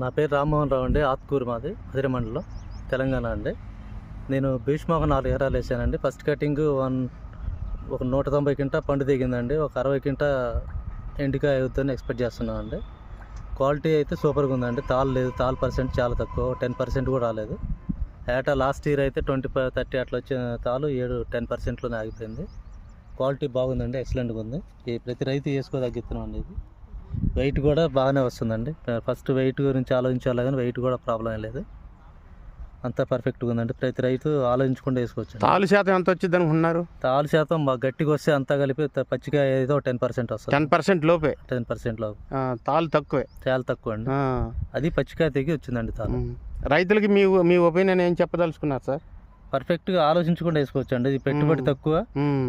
నా పేరు రామ్మోహన్ రావు అండి ఆత్కూరు మాది అదిరి మండలం తెలంగాణ అండి. నేను భీష్మ ఒక నాలుగు ఎకరాలు వేసానండి. ఫస్ట్ కటింగ్ వన్ ఒక నూట తొంభై కింట పండు దిగిందండి ఒక అరవై కింట ఎండికాయ అవుతుందని ఎక్స్పెక్ట్ చేస్తున్నాను అండి క్వాలిటీ అయితే సూపర్గా ఉందండి. తాళ్ళు లేదు తాలు పర్సెంట్ చాలా తక్కువ టెన్ పర్సెంట్ కూడా రాలేదు. ఏటా లాస్ట్ ఇయర్ అయితే ట్వంటీ ఫైవ్ థర్టీ అట్లా వచ్చిన తాలు ఏడు టెన్ పర్సెంట్లోనే ఆగిపోయింది. క్వాలిటీ బాగుందండి ఎక్సలెంట్గా ఉంది. ఈ ప్రతి రైతు వేసుకోదగ్గిస్తున్నాం అండి ఇది. వెయిట్ కూడా బాగానే వస్తుందండి. ఫస్ట్ వెయిట్ గురించి ఆలోచించాలి కానీ వెయిట్ కూడా ప్రాబ్లం లేదు. అంతా పర్ఫెక్ట్గా ఉందండి. ప్రతి రైతు ఆలోచించకుండా వేసుకోవచ్చు తాలు శాతం ఎంత వచ్చింది అనుకుంటున్నారు? తాలు శాతం బాగా గట్టిగా వస్తే అంతా కలిపి పచ్చిగా ఏదో టెన్ పర్సెంట్ వస్తుంది. టెన్ పర్సెంట్ లోపే? టెన్ పర్సెంట్లో ఆ, తాలు తక్కువే? చాలా తక్కువ అండి. అది పచ్చికాయ తెగి వచ్చిందండి తాలు. రైతులకి మీ మీ ఒపీనియన్ ఏం చెప్పదలుచుకున్నారు సార్? పర్ఫెక్ట్గా ఆలోచించకుండా వేసుకోవచ్చు అండి ఇది పెట్టుబడి. తక్కువ.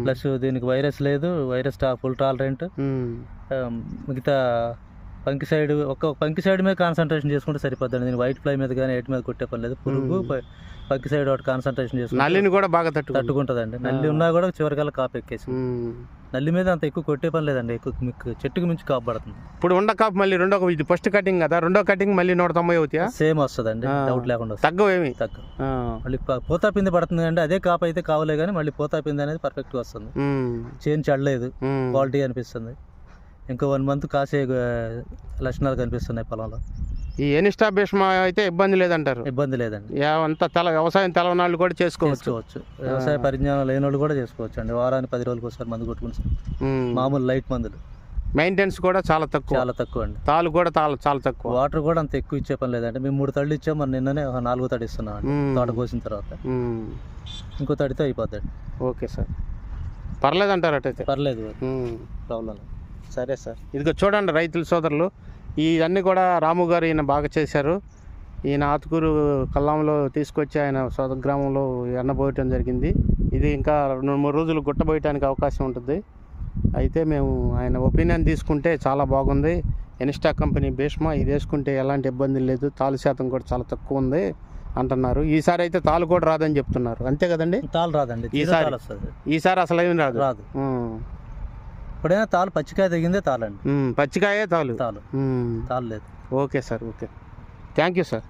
ప్లస్ దీనికి వైరస్ లేదు. వైరస్ టా ఫుల్ టాలరెంట్. మిగతా పంకి సైడ్ ఒక పంకి సైడ్ మీద కాన్సన్ట్రేషన్ చేసుకుంటే సరిపోద్దండి. నేను వైట్ ఫ్లై మీద కానీ ఎయిట్ మీద కొట్టే పని లేదు. పురుగు పంకి సైడ్ ఒకటి కాన్సన్ట్రేషన్ చేసుకుంటే నల్లిని కూడా బాగా తట్టు తట్టుకుంటుందండి. నల్లి ఉన్నా కూడా చివరికల్లా కాపు ఎక్కేసి నల్లి మీద అంత ఎక్కువ కొట్టే పని లేదండి. ఎక్కువ మీకు చెట్టుకు మించి కాపు పడుతుంది. ఇప్పుడు ఉండ కాపు మళ్ళీ రెండో ఇది ఫస్ట్ కటింగ్ కదా రెండో కటింగ్ మళ్ళీ నూట తొంభై అవుతాయా? సేమ్ వస్తుందండి ఆ. డౌట్ లేకుండా వస్తుంది. తగ్గవేమి తక్కువ మళ్ళీ పోతా పిండి పడుతుంది అండి అదే కాపు అయితే కావలే కానీ మళ్ళీ పోతా పిండి అనేది పర్ఫెక్ట్గా వస్తుంది. చేంజ్ చడలేదు క్వాలిటీ అనిపిస్తుంది ఇంకో వన్ మంత్ కాసే లక్షణాలు కనిపిస్తున్నాయి పొలంలో. ఈ ఎనిస్టా భీష్మ అయితే ఇబ్బంది లేదంటారు. ఇబ్బంది లేదండి. అంతా తెల వ్యవసాయం తెలవనాళ్ళు కూడా చేసుకోవచ్చు. వ్యవసాయ పరిజ్ఞానం లేని వాళ్ళు కూడా చేసుకోవచ్చు అండి. వారానికి పది రోజులకు ఒకసారి మందు కొట్టుకుని. మామూలు లైట్ మందులు. మెయింటెనెన్స్ కూడా చాలా తక్కువ. చాలా తక్కువ అండి. తాలు కూడా చాలా చాలా తక్కువ. వాటర్ కూడా అంత ఎక్కువ ఇచ్చే పని లేదండి. మేము మూడు తళ్ళు ఇచ్చాం మరి నిన్ననే ఒక నాలుగో తడి ఇస్తున్నాం అండి. తోట కోసిన తర్వాత. ఇంకో తడితో అయిపోద్దండి. Okay sir. పర్లేదంటారు అటైతే. పర్లేదు. ప్రాబ్లం సరే సార్. ఇదిగో చూడండి రైతుల సోదరులు. ఇవన్నీ కూడా రాము గారు ఈయన బాగా చేశారు. ఈయన ఆతుకూరు కల్లంలో తీసుకొచ్చి ఆయన సోదర గ్రామంలో ఎండబోయటం జరిగింది. ఇది ఇంకా రెండు మూడు రోజులు గుట్టబోయటానికి అవకాశం ఉంటుంది. అయితే మేము ఆయన ఒపీనియన్ తీసుకుంటే చాలా బాగుంది. ఎనిస్టా కంపెనీ భీష్మ ఇది వేసుకుంటే ఎలాంటి ఇబ్బంది లేదు. తాలు శాతం కూడా చాలా తక్కువ ఉంది అంటున్నారు. ఈసారి అయితే తాలు కూడా రాదని చెప్తున్నారు. అంతే కదండి? తాలు రాదండి. ఈసారి- ఈసారి అసలు ఏమి రాదు. రాదు. ఉమ్. ఇప్పుడైనా తాలు పచ్చికాయ తెగిందే తాలండి. పచ్చికాయే తాలు. తాలు. తాలు లేదు. Okay sir okay. Thank you sir.